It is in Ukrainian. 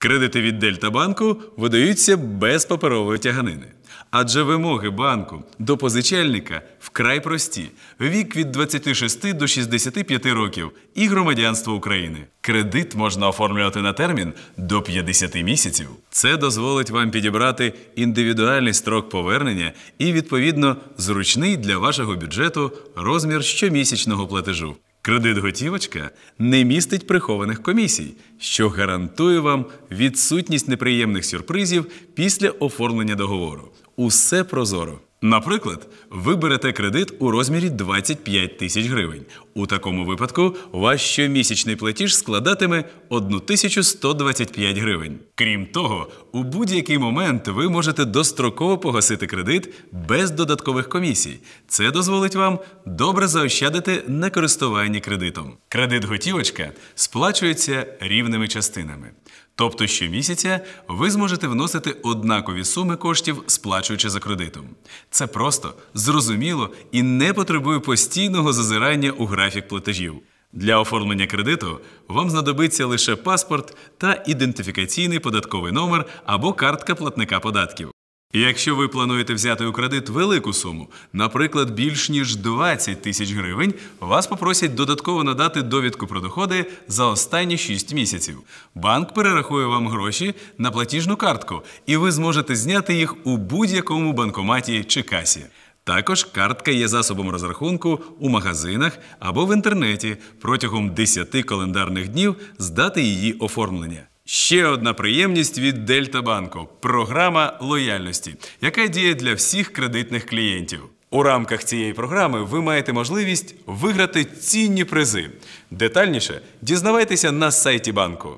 Кредити від Дельтабанку видаються без паперової тяганини. Адже вимоги банку до позичальника вкрай прості: вік від 26 до 65 років і громадянство України. Кредит можна оформлювати на термін до 50 місяців. Це дозволить вам підібрати індивідуальний строк повернення і, відповідно, зручний для вашого бюджету розмір щомісячного платежу. Кредит готівочка не містить прихованих комісій, що гарантує вам відсутність неприємних сюрпризів після оформлення договору. Усе прозоро. Наприклад, ви берете кредит у розмірі 25 тисяч гривень. У такому випадку ваш щомісячний платіж складатиме 1125 гривень. Крім того, у будь-який момент ви можете достроково погасити кредит без додаткових комісій. Це дозволить вам добре заощадити на користуванні кредитом. Кредит готівочка сплачується рівними частинами. Тобто щомісяця ви зможете вносити однакові суми коштів, сплачуючи за кредитом. Це просто, зрозуміло і не потребує постійного зазирання у графік платежів. Для оформлення кредиту вам знадобиться лише паспорт та ідентифікаційний податковий номер або картка платника податків. Якщо ви плануєте взяти у кредит велику суму, наприклад, більш ніж 20 тисяч гривень, вас попросять додатково надати довідку про доходи за останні 6 місяців. Банк перерахує вам гроші на платіжну картку, і ви зможете зняти їх у будь-якому банкоматі чи касі. Також картка є засобом розрахунку у магазинах або в інтернеті протягом 10 календарних днів з дати її оформлення. Ще одна приємність від Дельта Банку програма лояльності, яка діє для всіх кредитних клієнтів. У рамках цієї програми ви маєте можливість виграти цінні призи. Детальніше дізнавайтеся на сайті банку.